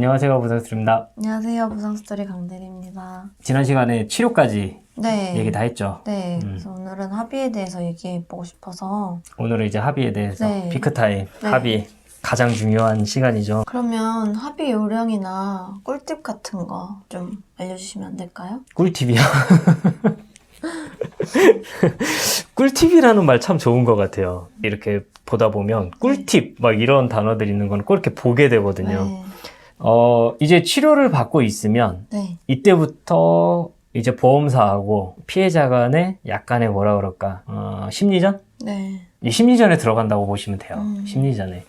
안녕하세요 부장스트입니다. 안녕하세요. 부상스토리 강대리입니다. 지난 시간에 치료까지 네. 얘기 다 했죠. 네. 음. 그래서 오늘은 합의에 대해서 얘기해보고 싶어서. 오늘은 이제 합의에 대해서 네. 피크타임 네. 합의 가장 중요한 시간이죠. 그러면 합의 요령이나 꿀팁 같은 거 좀 알려주시면 안 될까요? 꿀팁이요. 꿀팁이라는 말 참 좋은 것 같아요. 이렇게 보다 보면 꿀팁 막 이런 단어들이 있는 건 꼭 이렇게 보게 되거든요. 네. 어 이제 치료를 받고 있으면 네. 이때부터 이제 보험사하고 피해자 간의 약간의 뭐라 그럴까 어, 심리전? 네. 이 심리전에 들어간다고 보시면 돼요. 음. 심리전에.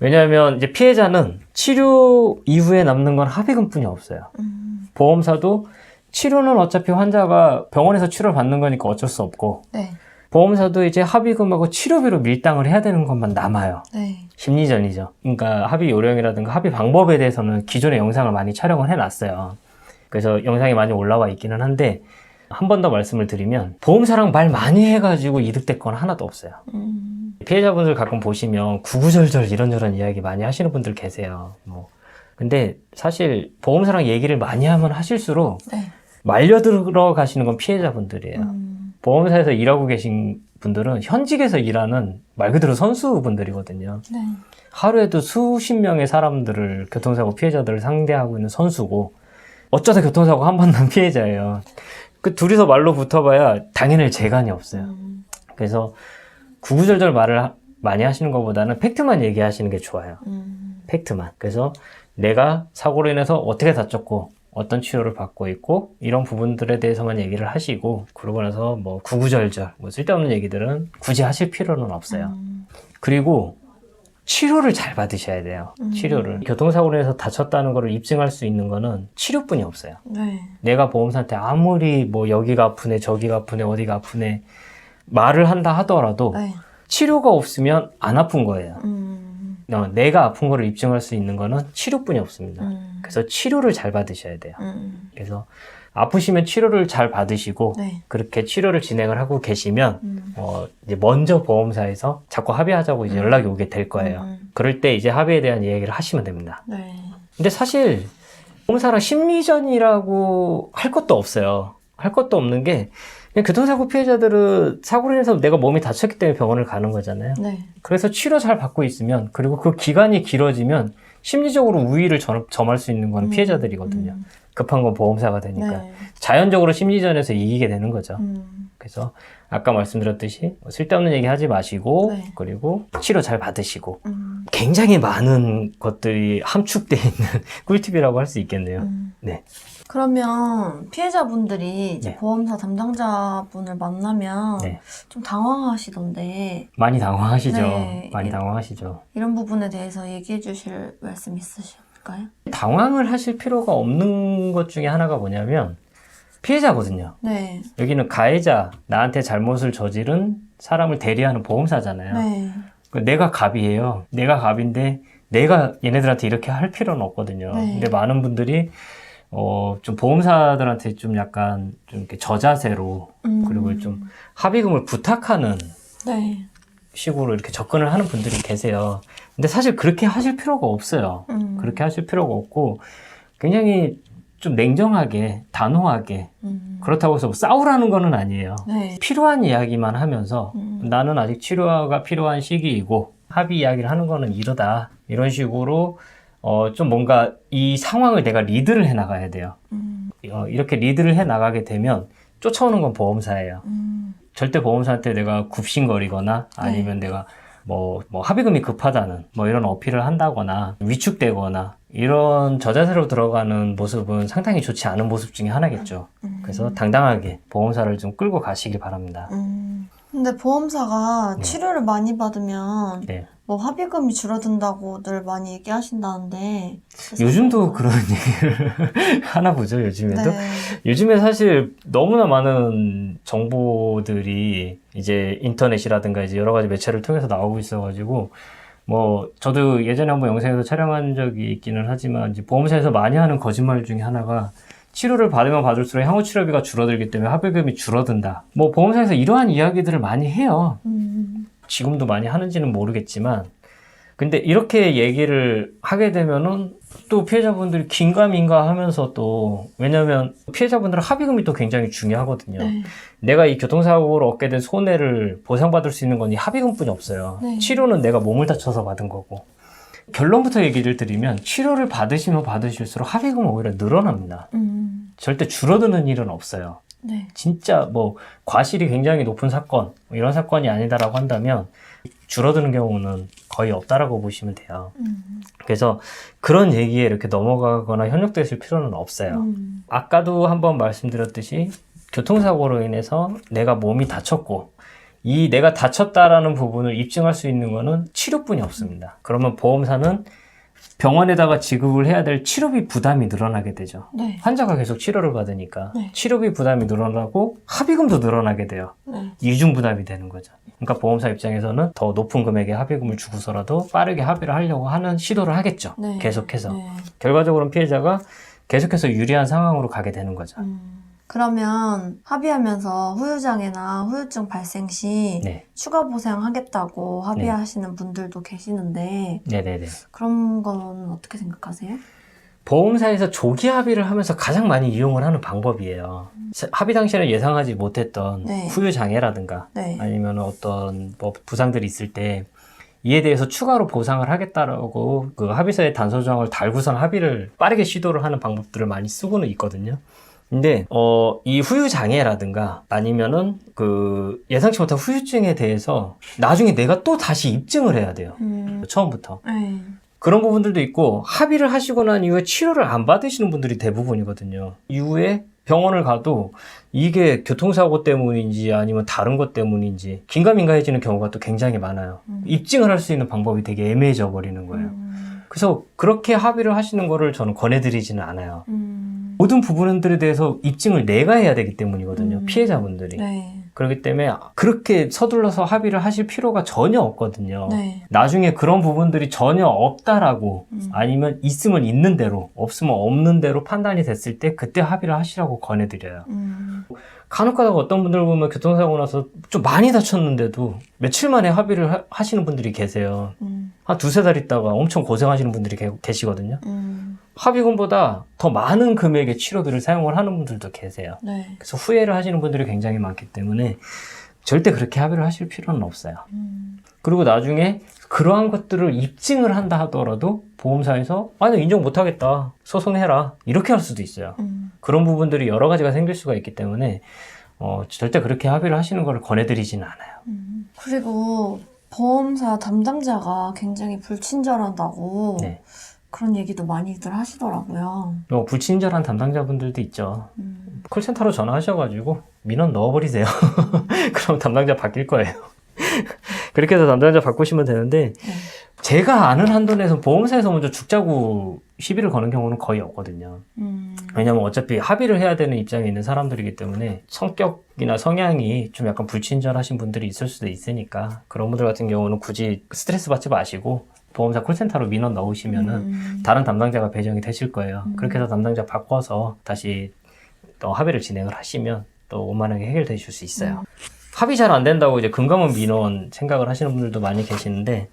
왜냐하면 이제 피해자는 치료 이후에 남는 건 합의금뿐이 없어요. 음. 보험사도 치료는 어차피 환자가 병원에서 치료를 받는 거니까 어쩔 수 없고 네. 보험사도 이제 합의금하고 치료비로 밀당을 해야 되는 것만 남아요. 네. 심리전이죠. 그러니까 합의 요령이라든가 합의 방법에 대해서는 기존의 영상을 많이 촬영을 해놨어요. 그래서 영상이 많이 올라와 있기는 한데 한 번 더 말씀을 드리면 보험사랑 말 많이 해가지고 이득될 건 하나도 없어요. 음. 피해자분들 가끔 보시면 구구절절 이런저런 이야기 많이 하시는 분들 계세요. 뭐 근데 사실 보험사랑 얘기를 많이 하면 하실수록 네. 말려 들어 가시는 건 피해자분들이에요. 음. 보험사에서 일하고 계신 분들은 현직에서 일하는 말 그대로 선수분들이거든요. 네. 하루에도 수십 명의 사람들을 교통사고 피해자들을 상대하고 있는 선수고 어쩌다 교통사고 한 번 난 피해자예요. 그 둘이서 말로 붙어봐야 당연히 재간이 없어요. 음. 그래서 구구절절 말을 하- 많이 하시는 것보다는 팩트만 얘기하시는 게 좋아요. 음. 팩트만. 그래서 내가 사고로 인해서 어떻게 다쳤고 어떤 치료를 받고 있고 이런 부분들에 대해서만 얘기를 하시고 그러고 나서 뭐 구구절절 뭐 쓸데없는 얘기들은 굳이 하실 필요는 없어요. 음. 그리고 치료를 잘 받으셔야 돼요. 음. 치료를. 교통사고로 인해서 다쳤다는 것을 입증할 수 있는 거는 치료뿐이 없어요. 네. 내가 보험사한테 아무리 뭐 여기가 아프네 저기가 아프네 어디가 아프네 말을 한다 하더라도 네. 치료가 없으면 안 아픈 거예요. 음. 어, 내가 아픈 거를 입증할 수 있는 거는 치료뿐이 없습니다. 음. 그래서 치료를 잘 받으셔야 돼요. 음. 그래서 아프시면 치료를 잘 받으시고 네. 그렇게 치료를 진행을 하고 계시면 음. 어, 이제 먼저 보험사에서 자꾸 합의하자고 이제 음. 연락이 오게 될 거예요. 음. 그럴 때 이제 합의에 대한 이야기를 하시면 됩니다. 네. 근데 사실 보험사랑 심리전이라고 할 것도 없어요. 할 것도 없는 게 교통사고 피해자들은 사고로 인해서 내가 몸이 다쳤기 때문에 병원을 가는 거잖아요. 네. 그래서 치료 잘 받고 있으면 그리고 그 기간이 길어지면 심리적으로 우위를 점, 점할 수 있는 건 음. 피해자들이거든요. 음. 급한 건 보험사가 되니까 네. 자연적으로 심리전에서 이기게 되는 거죠. 음. 그래서 아까 말씀드렸듯이 뭐 쓸데없는 얘기 하지 마시고 네. 그리고 치료 잘 받으시고 음. 굉장히 많은 것들이 함축되어 있는 꿀팁이라고 할 수 있겠네요. 음. 네. 그러면 피해자분들이 이제 네. 보험사 담당자분을 만나면 네. 좀 당황하시던데 많이 당황하시죠. 네. 많이 예. 당황하시죠. 이런 부분에 대해서 얘기해 주실 말씀 있으실까요? 당황을 하실 필요가 없는 것 중에 하나가 뭐냐면 피해자거든요. 네. 여기는 가해자, 나한테 잘못을 저지른 사람을 대리하는 보험사잖아요. 네. 그 내가 갑이에요. 내가 갑인데 내가 얘네들한테 이렇게 할 필요는 없거든요. 네. 근데 많은 분들이 어, 좀 보험사들한테 좀 약간 좀 이렇게 저자세로 음. 그리고 좀 합의금을 부탁하는 네. 식으로 이렇게 접근을 하는 분들이 계세요. 근데 사실 그렇게 하실 필요가 없어요. 음. 그렇게 하실 필요가 없고 굉장히 좀 냉정하게 단호하게 음. 그렇다고 해서 뭐 싸우라는 거는 아니에요. 네. 필요한 이야기만 하면서 음. 나는 아직 치료가 필요한 시기이고 합의 이야기를 하는 거는 이러다 이런 식으로 어, 좀 뭔가 이 상황을 내가 리드를 해 나가야 돼요. 음. 어, 이렇게 리드를 해 나가게 되면 쫓아오는 건 보험사예요. 음. 절대 보험사한테 내가 굽신거리거나 아니면 내가 뭐, 뭐 합의금이 급하다는 뭐 이런 어필을 한다거나 위축되거나 이런 저자세로 들어가는 모습은 상당히 좋지 않은 모습 중에 하나겠죠. 음. 그래서 당당하게 보험사를 좀 끌고 가시길 바랍니다. 음. 근데 보험사가 네. 치료를 많이 받으면 네. 뭐 합의금이 줄어든다고들 많이 얘기하신다는데 요즘도 그런 얘기를 하나 보죠, 요즘에도. 네. 요즘에 사실 너무나 많은 정보들이 이제 인터넷이라든가 이제 여러 가지 매체를 통해서 나오고 있어가지고 뭐 저도 예전에 한번 영상에서 촬영한 적이 있기는 하지만 이제 보험사에서 많이 하는 거짓말 중에 하나가 치료를 받으면 받을수록 향후 치료비가 줄어들기 때문에 합의금이 줄어든다. 뭐 보험사에서 이러한 이야기들을 많이 해요. 음. 지금도 많이 하는지는 모르겠지만 근데 이렇게 얘기를 하게 되면은 또 피해자분들이 긴가민가 하면서 또 왜냐면 피해자분들은 합의금이 또 굉장히 중요하거든요. 네. 내가 이 교통사고로 얻게 된 손해를 보상받을 수 있는 건 이 합의금뿐이 없어요. 네. 치료는 내가 몸을 다쳐서 받은 거고. 결론부터 얘기를 드리면 치료를 받으시면 받으실수록 합의금은 오히려 늘어납니다. 음. 절대 줄어드는 일은 없어요. 네. 진짜 뭐 과실이 굉장히 높은 사건 뭐 이런 사건이 아니다라고 한다면 줄어드는 경우는 거의 없다라고 보시면 돼요. 음. 그래서 그런 얘기에 이렇게 넘어가거나 현혹되실 필요는 없어요. 음. 아까도 한번 말씀드렸듯이 교통사고로 인해서 내가 몸이 다쳤고 이 내가 다쳤다라는 부분을 입증할 수 있는 거는 치료뿐이 없습니다. 그러면 보험사는 병원에다가 지급을 해야 될 치료비 부담이 늘어나게 되죠. 네. 환자가 계속 치료를 받으니까 네. 치료비 부담이 늘어나고 합의금도 늘어나게 돼요. 네. 이중 부담이 되는 거죠. 그러니까 보험사 입장에서는 더 높은 금액의 합의금을 주고서라도 빠르게 합의를 하려고 하는 시도를 하겠죠. 네. 계속해서. 네. 결과적으로는 피해자가 계속해서 유리한 상황으로 가게 되는 거죠. 음. 그러면 합의하면서 후유장애나 후유증 발생 시 네. 추가 보상하겠다고 합의하시는 분들도 계시는데 네네네. 그런 건 어떻게 생각하세요? 보험사에서 조기 합의를 하면서 가장 많이 이용을 하는 방법이에요. 합의 당시에는 예상하지 못했던 네. 후유 장애라든가 네. 아니면 어떤 뭐 부상들이 있을 때 이에 대해서 추가로 보상을 하겠다라고 그 합의서에 단서 조항을 달고선 합의를 빠르게 시도를 하는 방법들을 많이 쓰고는 있거든요. 근데 어 이 후유 장애라든가 아니면은 그 예상치 못한 후유증에 대해서 나중에 내가 또 다시 입증을 해야 돼요. 음. 처음부터. 네. 그런 부분들도 있고 합의를 하시고 난 이후에 치료를 안 받으시는 분들이 대부분이거든요. 이후에 병원을 가도 이게 교통사고 때문인지 아니면 다른 것 때문인지 긴가민가해지는 경우가 또 굉장히 많아요. 음. 입증을 할 수 있는 방법이 되게 애매해져 버리는 거예요. 음. 그래서 그렇게 합의를 하시는 거를 저는 권해드리지는 않아요. 음. 모든 부분들에 대해서 입증을 내가 해야 되기 때문이거든요. 음. 피해자분들이. 네. 그렇기 때문에 그렇게 서둘러서 합의를 하실 필요가 전혀 없거든요. 네. 나중에 그런 부분들이 전혀 없다라고 음. 아니면 있으면 있는 대로 없으면 없는 대로 판단이 됐을 때 그때 합의를 하시라고 권해드려요. 음. 간혹 가다가 어떤 분들 보면 교통사고 나서 좀 많이 다쳤는데도 며칠 만에 합의를 하, 하시는 분들이 계세요. 음. 한 두세 달 있다가 엄청 고생하시는 분들이 게- 계시거든요. 음. 합의금보다 더 많은 금액의 치료비를 사용을 하는 분들도 계세요. 네. 그래서 후회를 하시는 분들이 굉장히 많기 때문에 절대 그렇게 합의를 하실 필요는 없어요. 음. 그리고 나중에 그러한 것들을 입증을 한다 하더라도 보험사에서 아니 인정 못하겠다 소송해라 이렇게 할 수도 있어요. 음. 그런 부분들이 여러 가지가 생길 수가 있기 때문에 어, 절대 그렇게 합의를 하시는 걸 권해드리지는 않아요. 음. 그리고 보험사 담당자가 굉장히 불친절하다고 네. 그런 얘기도 많이들 하시더라고요. 뭐 불친절한 담당자분들도 있죠. 음. 콜센터로 전화하셔가지고 민원 넣어버리세요. 그럼 담당자 바뀔 거예요. 그렇게 해서 담당자 바꾸시면 되는데 네. 제가 아는 한도 내에서 보험사에서 먼저 죽자고 시비를 거는 경우는 거의 없거든요. 음. 왜냐면 어차피 합의를 해야 되는 입장에 있는 사람들이기 때문에 성격이나 성향이 좀 약간 불친절하신 분들이 있을 수도 있으니까 그런 분들 같은 경우는 굳이 스트레스 받지 마시고 보험사 콜센터로 민원 넣으시면은 음. 다른 담당자가 배정이 되실 거예요. 음. 그렇게 해서 담당자 바꿔서 다시 또 합의를 진행을 하시면 또 원만하게 해결되실 수 있어요. 음. 합의 잘 안 된다고 이제 금감원 민원 생각을 하시는 분들도 많이 계시는데,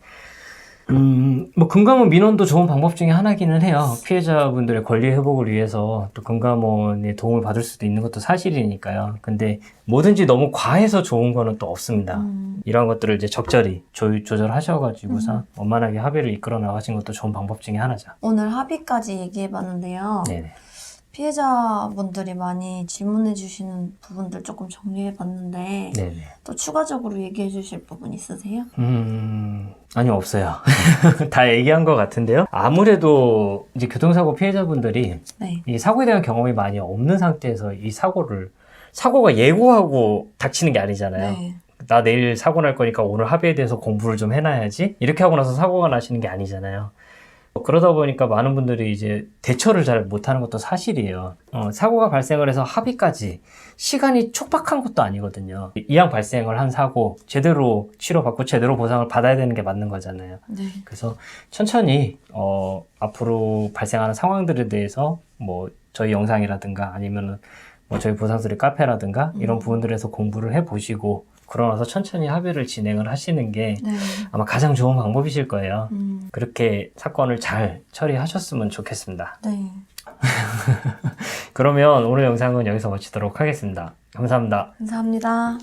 음, 뭐 금감원 민원도 좋은 방법 중에 하나기는 해요. 피해자분들의 권리 회복을 위해서 또 금감원의 도움을 받을 수도 있는 것도 사실이니까요. 근데 뭐든지 너무 과해서 좋은 거는 또 없습니다. 음. 이런 것들을 이제 적절히 조, 조절하셔가지고서 음. 원만하게 합의를 이끌어 나가신 것도 좋은 방법 중에 하나죠. 오늘 합의까지 얘기해봤는데요. 네네. 피해자분들이 많이 질문해 주시는 부분들 조금 정리해 봤는데 네네. 또 추가적으로 얘기해 주실 부분 있으세요? 음, 아니, 없어요. 다 얘기한 것 같은데요. 아무래도 이제 교통사고 피해자분들이 네. 이 사고에 대한 경험이 많이 없는 상태에서 이 사고를, 사고가 예고하고 닥치는 게 아니잖아요. 네. 나 내일 사고 날 거니까 오늘 합의에 대해서 공부를 좀 해놔야지. 이렇게 하고 나서 사고가 나시는 게 아니잖아요. 그러다 보니까 많은 분들이 이제 대처를 잘 못하는 것도 사실이에요. 어, 사고가 발생을 해서 합의까지 시간이 촉박한 것도 아니거든요. 이왕 발생을 한 사고 제대로 치료받고 제대로 보상을 받아야 되는 게 맞는 거잖아요. 네. 그래서 천천히 어, 앞으로 발생하는 상황들에 대해서 뭐 저희 영상이라든가 아니면은 뭐 저희 보상소리 카페라든가 이런 음. 부분들에서 공부를 해 보시고 그러고 나서 천천히 합의를 진행을 하시는 게 네. 아마 가장 좋은 방법이실 거예요. 음, 그렇게 사건을 잘 처리하셨으면 좋겠습니다. 네. 그러면 오늘 영상은 여기서 마치도록 하겠습니다. 감사합니다. 감사합니다.